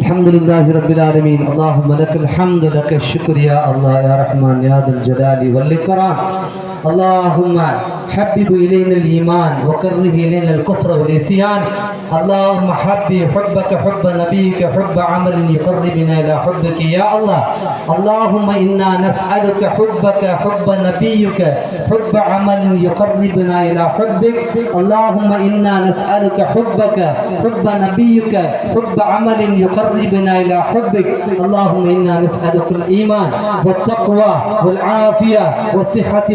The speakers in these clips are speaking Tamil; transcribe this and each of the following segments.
الحمد لله رب العالمين اللهم لك الحمد لك الشكر يا الله يا رحمن يا ذا الجلال والإكرام اللهم حبب إلينا الإيمان وكره إلينا الكفر والعصيان. اللهم حبب حبك حب نبيك حب عمل يقربنا إلى حبك يا الله. اللهم إنا نسألك حبك حب نبيك حب عمل يقربنا إلى حبك. اللهم إنا نسألك حبك حب نبيك حب عمل يقربنا إلى حبك. اللهم إنا نسألك الإيمان والتقوى والعافية والصحة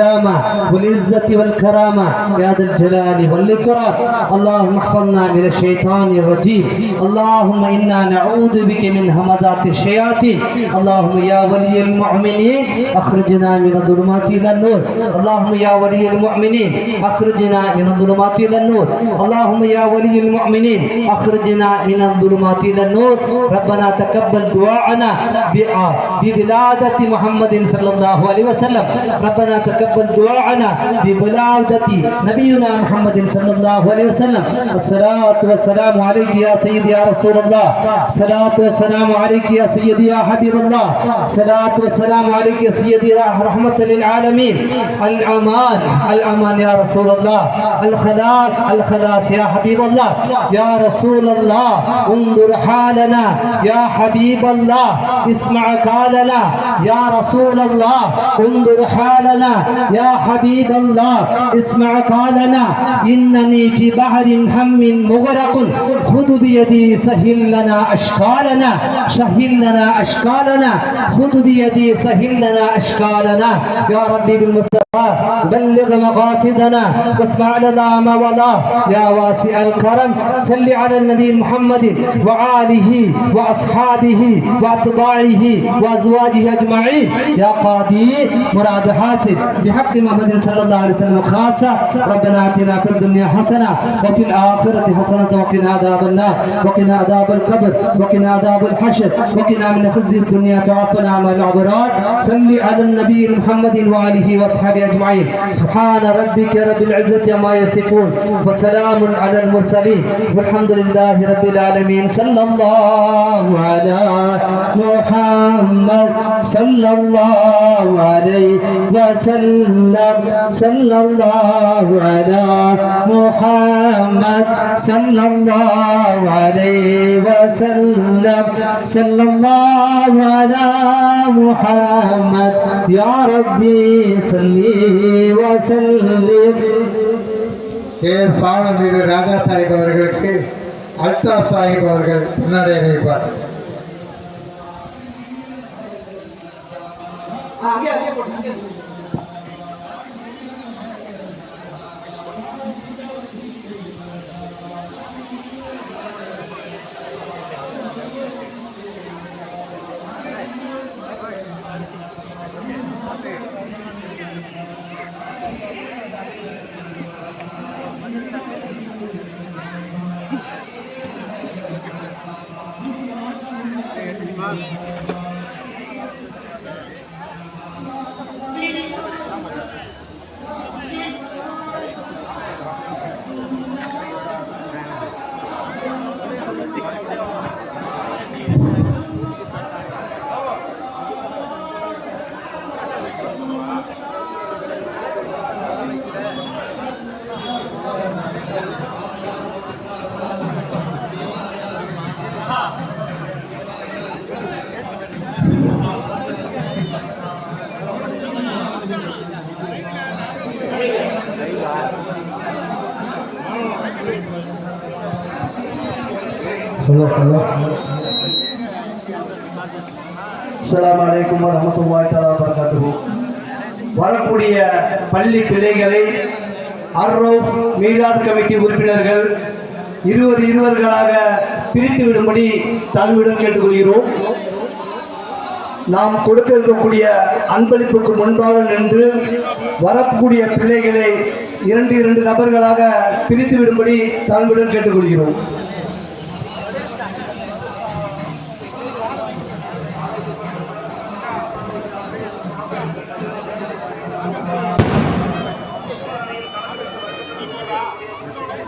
والسلامة والعزة والكرامة يا ذا الجلال والإكرام. اللهم احفظنا من الشيطان الرجيم. اللهم إنا نعوذ بك من همزات الشياطين. اللهم يا ولي المؤمنين أخرجنا من الظلمات إلى النور. اللهم يا ولي المؤمنين أخرجنا من الظلمات إلى النور. اللهم يا ولي المؤمنين أخرجنا من الظلمات إلى النور. ربنا تقبل دعاءنا بع- بولادة محمد صلى الله عليه وسلم. ربنا تقبل دعاءنا بولادة نبينا محمد صلى الله عليه وسلم. الصلاة والسلام عليك يا سيدي يا رسول الله. الصلاة والسلام عليك يا سيدي يا حبيب الله. الصلاة والسلام عليك يا سيدي رحمة للعالمين. الأمان الأمان يا رسول الله. الخلاص الخلاص يا حبيب الله. يا رسول الله انظر حالنا. يا حبيب الله اسمع قالنا يا رسول الله انظر حالنا. يا حبيب الله اسمع قالنا إنني في بحر هم مغرق خذ بيدي سهل لنا أشكالنا سهل لنا أشكالنا خذ بيدي سهل لنا أشكالنا. يا ربي بالمصطفى بلغ مقاصدنا. واسمع لنا ما والاه يا واسع الكرم. صل على النبي محمد وآله وأصحابه وأتباعه وأزواجه أجمعين. يا قاضي مراد حاسب بحق محمد صلى الله عليه وسلم خاصة. ربنا آتنا في الدنيا حسنة وفي الآخرة حسنة وقنا عذاب النار. وقنا عذاب القبر. وقنا عذاب الحشر. وقنا من خزي الدنيا توفنا مع الأبرار. صل على النبي محمد وآله وأصحابه أجمعين. سبحان ربك رب العزة عما يصفون وسلام على المرسلين. والحمد لله رب العالمين. صلى الله على محمد. صلى الله عليه وسلم. صلى الله على محمد. صلى الله عليه وسلم. صلى الله على محمد. يا ربي صل கே சாணம் மீது ராஜா சாஹிப் அவர்களுக்கு அல்தாப் சாஹிப் அவர்கள் பின்னடை அணிவிப்பார் போட்டு அஸ்ஸலாமு அலைக்கும் வரஹ்மத்துல்லாஹி தஆலா வபரகாத்துஹு வரக்கூடிய பள்ளி பிள்ளைகளை அர்ரௌஃப் மீலாத் கமிட்டி உறுப்பினர்கள் இருவர் இருவர்களாக பிரித்து விடும்படி தாழ்வுடன் கேட்டுக்கொள்கிறோம். நாம் கொடுக்க இருக்கக்கூடிய அன்பளிப்புக்கு முன்பாக நின்று வரக்கூடிய பிள்ளைகளை இரண்டு இரண்டு நபர்களாக பிரித்து விடும்படி தாழ்வுடன் கேட்டுக்கொள்கிறோம்.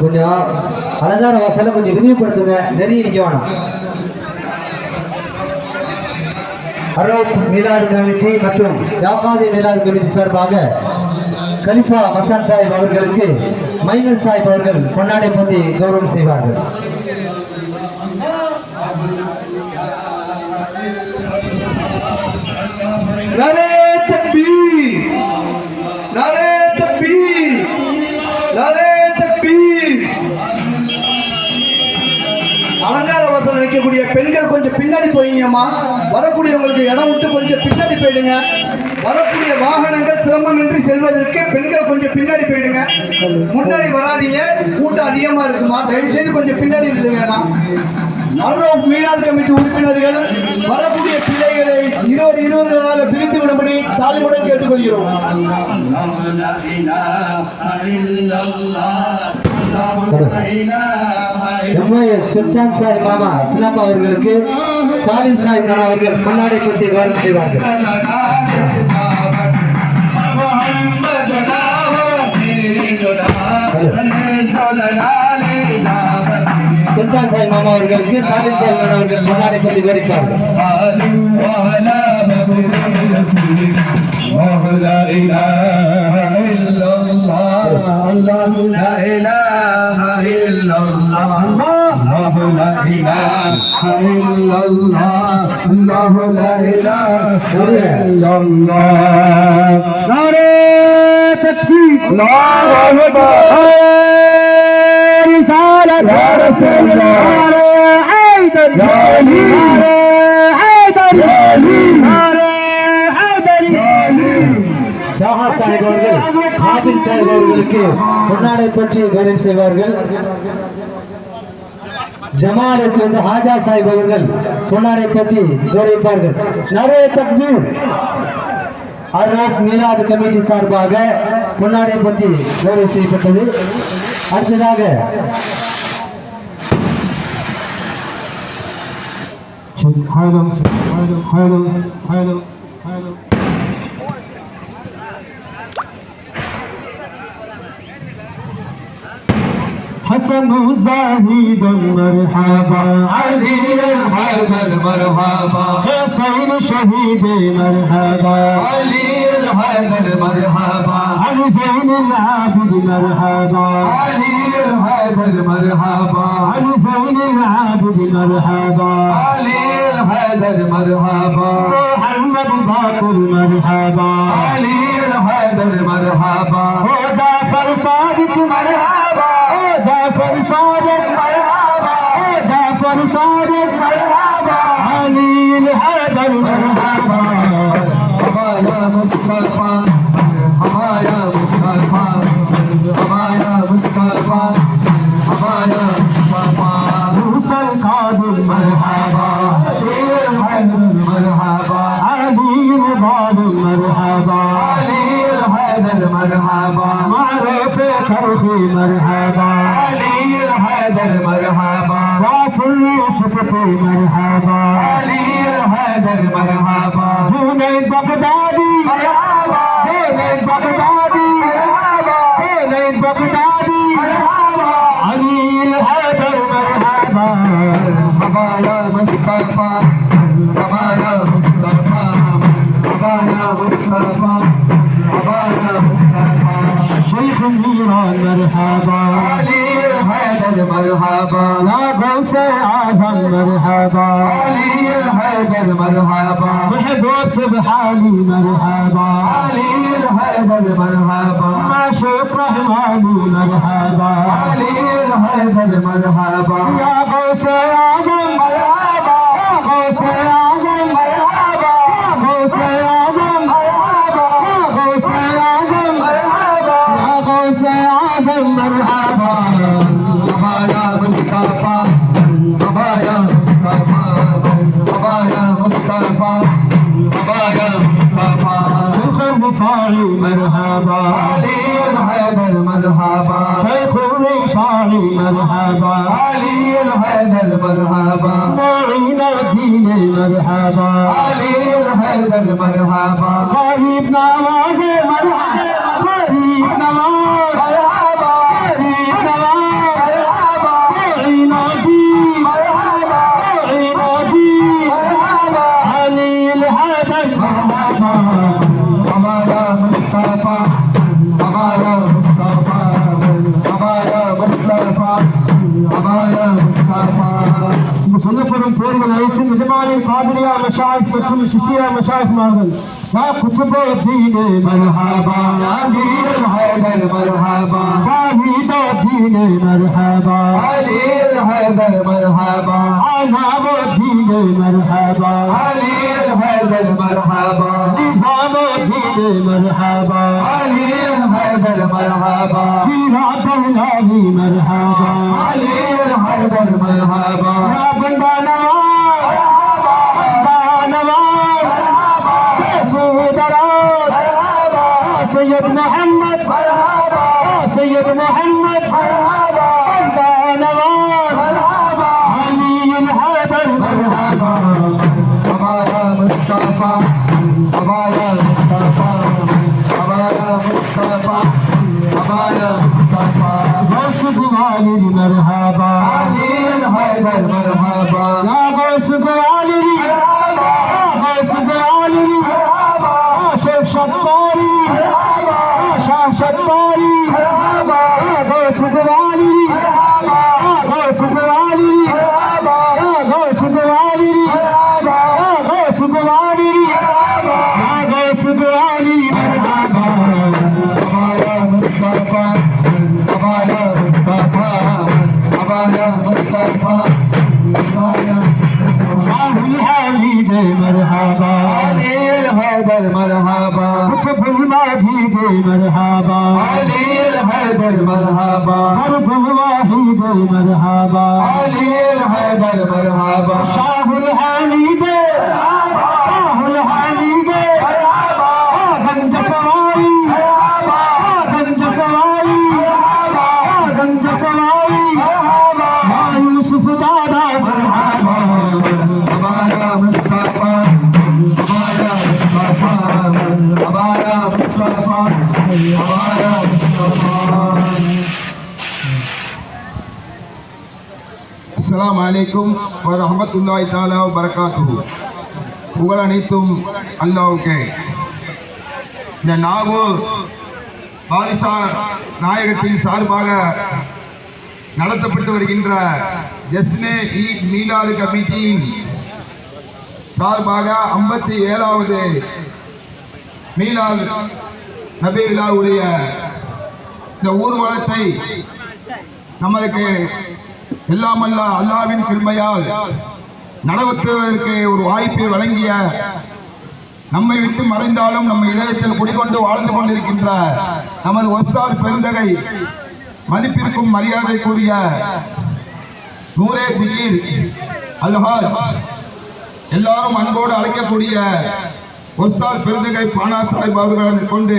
கொஞ்சம் அலங்கார வாசலை கொஞ்சம் விரிவுபடுத்துங்க. நிறைய நிற்க வேணாம். அரோப் மீலாது கமிட்டி மற்றும் யாபாதி மீலாது கமிட்டி சார்பாக கலிஃபா மசான் சாஹிப் அவர்களுக்கு மைனர் சாஹிப் அவர்கள் பொன்னாடை போட்டி கௌரவம் செய்வார்கள். நரே தப்பி நரே தப்பி நரே தப்பி அலங்கார வசனம் நிற்கக்கூடிய பெண்கள் கொஞ்சம் பின்னாடி போயிங்கம்மா. வரக்கூடியவங்களுக்கு இடம் விட்டு கொஞ்சம் பின்னாடி போயிடுங்க. வரக்கூடிய வாகனங்கள் சிரமமின்றி செல்வதற்கு பெண்கள் கொஞ்சம் பின்னாடி போயிடுங்க. முன்னாடி வராதீங்க. கூட்டம் அதிகமா இருக்குமா? தயவு செய்து கொஞ்சம் பின்னாடி இருந்துங்கண்ணா அருண் மீனாது கமிட்டி உறுப்பினர்கள் வரக்கூடிய பிள்ளைகளை இருவர் இருவர்களால் பிரித்து விடும்படி தாழ்மையுடன் கேட்டுக்கொள்கிறோம். சுல்தான் சாய் மாமா சின்னப்பா அவர்களுக்கு சாலின் சாய் மாமா அவர்கள் கண்ணாடி பற்றி வேலை செய்வார்கள். சுல்தான் சாய் மாமா அவர்களுக்கு சாலின் சாய் மாமா அவர்கள் பொன்னாடை பற்றி விவரிப்பார்கள் ஷாஹா சாஹிப் அவர்கள் ஹாபில் சாஹிப் அவர்களுக்கு பொன்னாடை பற்றி கௌரவம் செய்வார்கள் ஜமாலுக்கு வந்து ஹாஜா சாஹிப் அவர்கள் பொன்னாடை பற்றி கௌரவிப்பார்கள் நரே தக்பீர் அர்ராஃப் மீலாது கமிட்டி சார்பாக பொன்னாடை பற்றி கௌரவம் செய்யப்பட்டது அடுத்ததாக حسن زاهد مرحبا علي الحيدر مرحبا حسين شهيد مرحبا علي الحيدر مرحبا علي زين العابد مرحبا. علي الحيدر مرحبا علي زين العابد مرحبا. علي الحيدر مرحبا محمد باقر مرحبا. علي الحيدر مرحبا وجعفر صادق مرحبا. جعفر صادق جعفر صادق علي لهذا المرحبا. أما يا مصطفى. مصطفى. أما مصطفى. أما مصطفى. موسى القادم مرحبا مرحبا علي رضا المرحبا. علي هذا المرحبا. معروف فرخي مرحبا. مرحبا واصل يوسف مرحبا علي الحيدر مرحبا جنيد بغدادي مرحبا جنيد بغدادي الحيدر مرحبا يا غوث اعظم مرحبا يا مرحبا. معينا ديني مرحبا. علي الحيدر مرحبا قريبنا ما مرحبا. قريبنا ما இங்கு சொல்லப்படும் பேர்கள் அனைத்தும் நிஜமானி காதிரியா மஷாயிக் மற்றும் சிஷியா மஷாயிக் खुतब दीने मरहबा अमीर हैदर मरहबा वाहिदा दीने मरहबा अलीर हैदर मरहबा आनाब दीने मरहबा अलीर हैदर मरहबा निजाम दीने मरहबा अलीर हैदर मरहबा जीरा पहलावी मरहबा अलीर हैदर मरहबा या बंदा नवा سيد محمد. فرحابا يا آه، سيد محمد. فرحابا أنت نوال. فرحابا علي الهدر فرحابا طبعا يا مصطفى. طبعا يا مصطفى. طبعا يا مصطفى. طبعا يا مصطفى. غوث علي مرحبا علي الهدر مرحبا يا غوث علي Abul Ali Bar. அலைக்கும் வரஹமத்துல்லாஹி தாலா பரகாத்து புகழ் அனைத்தும் அல்லாவுக்கு. இந்த நாகூர் பாதிஷா நாயகத்தின் சார்பாக நடத்தப்பட்டு வருகின்ற ஜஸ்னே இ மீலாது கமிட்டியின் சார்பாக ஐம்பத்தி ஏழாவது மீலாது நபி விழாவுடைய இந்த ஊர்வலத்தை நமக்கு இல்லாமல்ல அல்லாவின் கிருபையால் நடத்துவதற்கு ஒரு வாய்ப்பை வழங்கிய நம்மை விட்டு மறைந்தாலும் நம்ம இதயத்தில் குடிகொண்டு வாழ்ந்து கொண்டிருக்கின்ற நமது ஒஸ்தார் பெருந்தகை மதிப்பிற்கும் மரியாதைக்குரிய நூரே திகீர் அல்ஹாஜ் எல்லாரும் அன்போடு அழைக்கக்கூடிய ஒஸ்தார் பெருந்தகை பானா சாஹிப் அவர்களை கொண்டு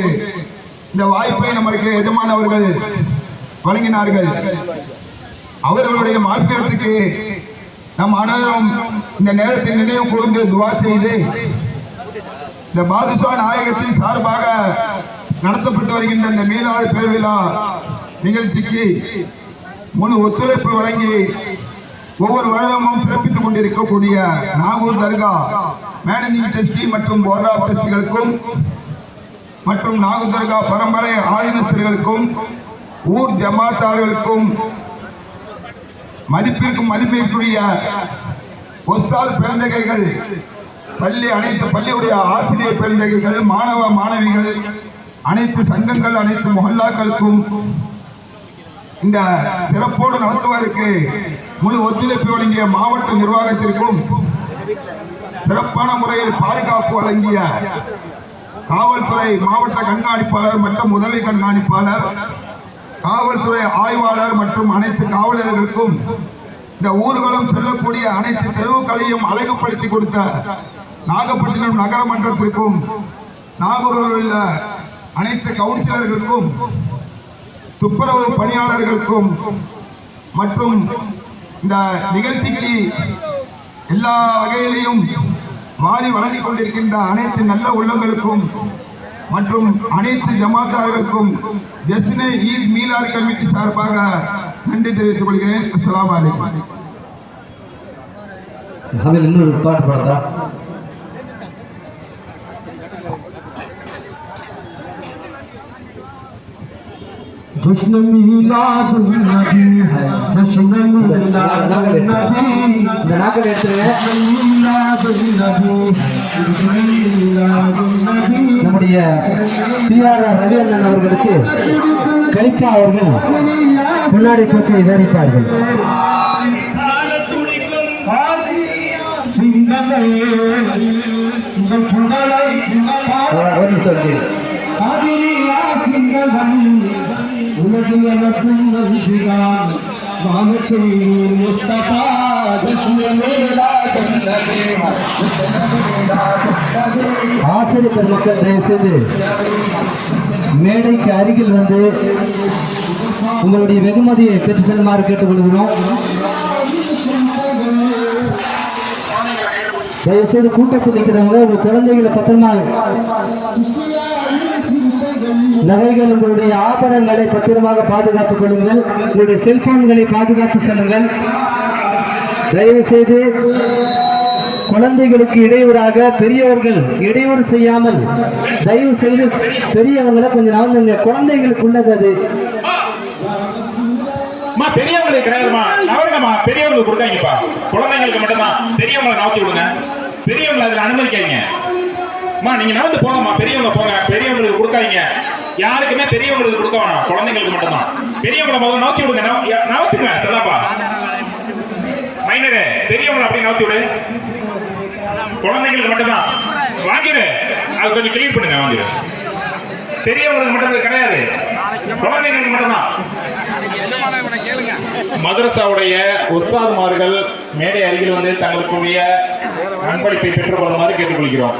இந்த வாய்ப்பை நம்மளுக்கு எஜமானவர்கள் வழங்கினார்கள். அவர்களுடைய மாத்திரத்துக்கு நம் அனைவரும் இந்த நேரத்தில் நினைவு கூர்ந்து துவா செய்து இந்த பாதுஷா நாயகத்தின் சார்பாக நடத்தப்பட்டு வருகின்ற இந்த மீனவர் பெருவிழா நிகழ்ச்சிக்கு முழு ஒத்துழைப்பு வழங்கி ஒவ்வொரு வருடமும் சிறப்பித்துக் கொண்டிருக்கக்கூடிய நாகூர் தர்கா மேனேஜிங் டிரஸ்டி மற்றும் போர்டா டிரஸ்டிகளுக்கும் மற்றும் நாகூர் தர்கா பரம்பரை ஆதீனஸ்தர்களுக்கும் ஊர் ஜமாத்தார்களுக்கும் மதிப்பிற்கும் மதிப்பிற்குரிய ஒஸ்தால் பெருந்தகைகள் பள்ளி அனைத்து பள்ளியுடைய ஆசிரியர் பெருந்தகைகள் மாணவ மாணவிகள் அனைத்து சங்கங்கள் அனைத்து மொஹல்லாக்களுக்கும் இந்த சிறப்போடு நடத்துவதற்கு முழு ஒத்துழைப்பு வழங்கிய மாவட்ட நிர்வாகத்திற்கும் சிறப்பான முறையில் பாதுகாப்பு வழங்கிய காவல்துறை மாவட்ட கண்காணிப்பாளர் மற்றும் உதவி கண்காணிப்பாளர் காவல்துறை ஆய்வாளர் மற்றும் அனைத்து காவலர்களுக்கும் இந்த ஊர்களும் செல்லக்கூடிய அனைத்து தெருவுகளையும் அழகுபடுத்தி கொடுத்த நாகப்பட்டினம் நகரமன்றத்திற்கும் நாகூரில் உள்ள அனைத்து கவுன்சிலர்களுக்கும் துப்புரவு பணியாளர்களுக்கும் மற்றும் இந்த நிகழ்ச்சிகளில் எல்லா வகையிலையும் வாரி வழங்கிக் கொண்டிருக்கின்ற அனைத்து நல்ல உள்ளங்களுக்கும் மற்றும் அனைத்து ஜமாத்தார்களுக்கும் ஜஸ்னே ஈத் மீலார் கமிட்டி சார்பாக நன்றி தெரிவித்துக் கொள்கிறேன். அஸ்லாம் வலைக்கம் இன்னொரு பாட்டு பார்த்தா जश्न मिलाद नबी है जश्न मिलाद नबी இந்த நாட்கள் எடுத்துருங்க मिलाद नबी है जश्न मिलाद नबी நம்முடைய பிஆர்ஆர் ரவி அண்ணன் அவர்களுக்கு கலிக்கா அவர்கள் முன்னாடி போட்டு விவரிப்பார்கள் சிங்கமே உங்கள் புகழை ஒரு நிமிஷம் இருக்கு. காதிரியா சிங்கமன் உலகில் எனக்கும் நம்பிதான் முஸ்தபா ஆசிரியர் பெருமக்கள் தயவு செய்து மேடைக்கு அருகில் வந்து உங்களுடைய வெகுமதியை பெற்று செல்லுமாறு கேட்டுக்கொள்கிறோம் தயவு செய்து கூட்டத்தில் நிற்கிறவங்க உங்க குழந்தைகளை பத்திரமா நகைகள் உங்களுடைய ஆபரணங்களை பத்திரமாக பாதுகாத்துக் கொள்ளுங்கள். உங்களுடைய செல்போன்களை பாதுகாத்து செல்லுங்கள். தயவு செய்து குழந்தைகளுக்கு இடையூறாக பெரியவர்கள் இடையூறு செய்யாமல் தயவு செய்து பெரியவங்களை கொஞ்சம் நவந்துங்க குழந்தைகளுக்கு உள்ளது அது. அம்மா பெரியவங்களுக்கு கிடையாதுமா? நவருங்கம்மா பெரியவங்களுக்கு கொடுக்காதீங்கப்பா. குழந்தைங்களுக்கு மட்டும்தான். பெரியவங்களை நோக்கி விடுங்க. பெரியவங்களை அதில் அனுமதிக்காதீங்க. அம்மா நீங்க நடந்து போங்கம்மா பெரியவங்க போங்க. பெரியவங்களுக்கு கொடுக்காதீங்க. யாருக்குமே பெரியவங்களுக்கு கொடுக்க வேணாம். குழந்தைங்களுக்கு மட்டும்தான். பெரியவங்களை முதல்ல நவத்தி விடுங்க. நவ- நவத்துங்க செல்லாப்பா. மைனரே பெரியவங்களை அப்படியே நவத்தி விடு. குழந்தைங்களுக்கு மட்டும்தான். வாங்கிடு. அது கொஞ்சம் கிளியர் பண்ணுங்க வாங்கிடு. பெரியவங்களுக்கு மட்டும் கிடையாது. குழந்தைங்களுக்கு மட்டும்தான். மதரசாவுடைய உஸ்தாதுமார்கள் மேடை அருகில் வந்து தங்களுக்குரிய அன்பளிப்பை பெற்றுக்கொள்ளுமாறு கேட்டுக்கொள்கிறோம்.